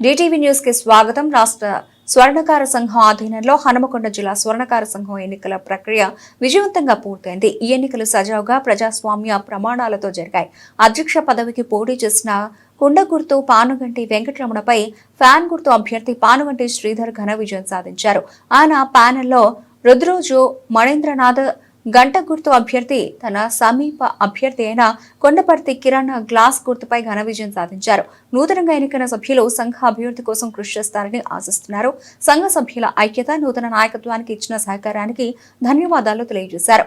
DTV న్యూస్కి స్వాగతం. రాష్ట్ర స్వర్ణకార సంఘం ఆధీనంలో హనుమకొండ జిల్లా స్వర్ణకార సంఘం ఎన్నికల ప్రక్రియ విజయవంతంగా పూర్తయింది. ఈ ఎన్నికలు సజావుగా ప్రజాస్వామ్య ప్రమాణాలతో జరిగాయి. అధ్యక్ష పదవికి పోటీ చేసిన కుండ గుర్తు పానుగంటి వెంకటరమణపై ఫ్యాన్ గుర్తు అభ్యర్థి పానుగంటి శ్రీధర్ ఘన విజయం సాధించారు. ఆయన ప్యానెల్లో రుద్రోజు మణేంద్రనాథ్ గంట గుర్తు అభ్యర్థి తన సమీప అభ్యర్థి అయిన కొండపర్తి కిరణ్ గ్లాస్ గుర్తుపై ఘన విజయం సాధించారు. నూతనంగా ఎన్నికైన సభ్యులు సంఘ అభివృద్ధి కోసం కృషి చేస్తారని ఆశిస్తున్నారు. సంఘ సభ్యుల ఐక్యత నూతన నాయకత్వానికి ఇచ్చిన సహకారానికి ధన్యవాదాలు తెలియజేశారు.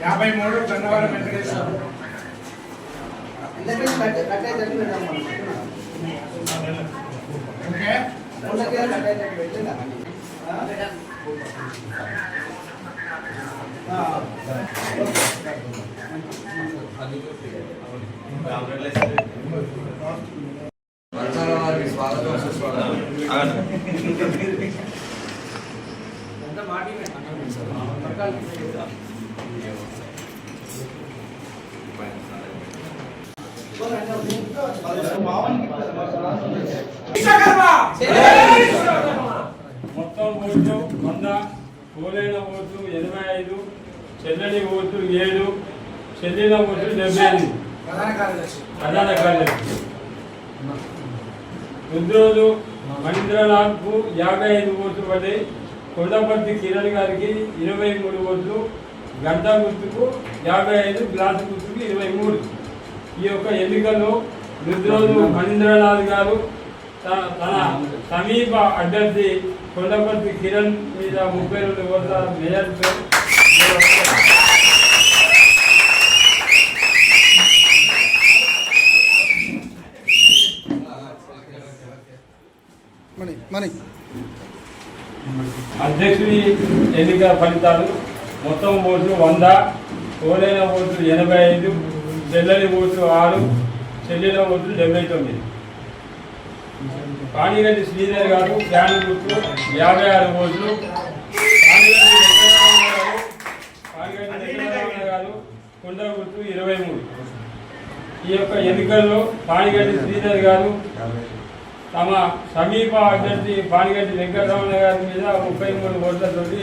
యాభై మూడు గన్నవరం వెంకటేశ్వర ఓకే వర్షాల వారికి స్వాగతం సుస్వాగతం మొత్తం ఓట్లు వంద పోలైన ఓట్లు ఎనభై ఐదు చెల్లని ఓట్లు ఏడు చెల్లిన ఓట్లు డెబ్బై ఐదు ప్రధాన కార్యదర్శి. ఉద్యోగులు కార్యదర్శి యాభై ఐదు ఓట్లు పడ్డాయి. కొండపర్తి కిరణ్ గారికి ఇరవై మూడు ఓట్లు గంట గుర్తుకు యాభై ఐదు గ్లాసు గుర్తుకు ఇరవై మూడు. ఈ యొక్క ఎన్నికల్లో రుద్రోజు మహేంద్రనాథ్ గారు త- తన సమీప అభ్యర్థి కొండపర్తి కిరణ్ మీద ముప్పై రెండు ఓట్ల మెజార్టీతో మనీ మనీ అధ్యక్షుడి ఎన్నిక ఫలితాలు. మొత్తం ఓట్లు వంద ఓలైన ఓట్లు ఎనభై ఐదు చెల్లని ఓట్లు ఆరు చెల్లెల ఓట్లు డెబ్బై తొమ్మిది. పాణిగంటి శ్రీధర్ గారు ఫ్యాన్ గుర్తు యాభై ఆరు ఓట్లు. పాణిగంటి గారు పాణిగంటి గుర్తు ఇరవై మూడు. ఈ యొక్క ఎన్నికల్లో పాణిగడ్డి శ్రీధర్ గారు తమ సమీప అభ్యర్థి పానిగడ్డి వెంకటరమణ గారి మీద ముప్పై మూడు ఓట్లతోటి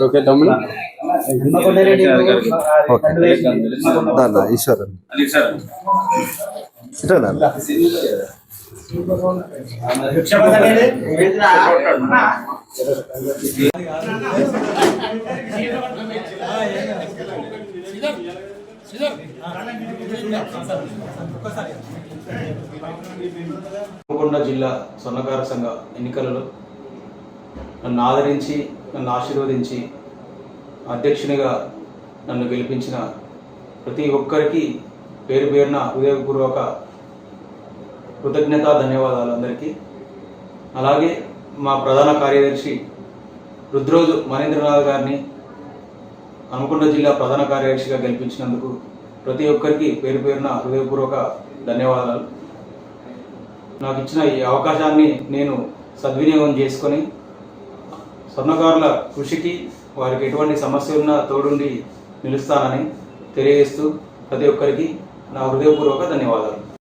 ఓకే తమ్ముడు. దాదా ఈశ్వర్ హనుమకొండ జిల్లా స్వర్ణకార సంఘ ఎన్నికలలో నన్ను ఆదరించి నన్ను ఆశీర్వదించి అధ్యక్షునిగా నన్ను గెలిపించిన ప్రతి ఒక్కరికి పేరు పేరున హృదయపూర్వక కృతజ్ఞత ధన్యవాదాలు అందరికీ. అలాగే మా ప్రధాన కార్యదర్శి రుద్రోజు మహేంద్రనాథ్ గారిని హనుమకొండ జిల్లా ప్రధాన కార్యదర్శిగా గెలిపించినందుకు ప్రతి ఒక్కరికి పేరు పేరున హృదయపూర్వక ధన్యవాదాలు. నాకు ఇచ్చిన ఈ అవకాశాన్ని నేను సద్వినియోగం చేసుకొని స్వర్ణకారుల కృషికి వారికి ఎటువంటి సమస్య ఉన్నా తోడుండి నిలుస్తానని తెలియజేస్తూ ప్రతి ఒక్కరికి నా హృదయపూర్వక ధన్యవాదాలు.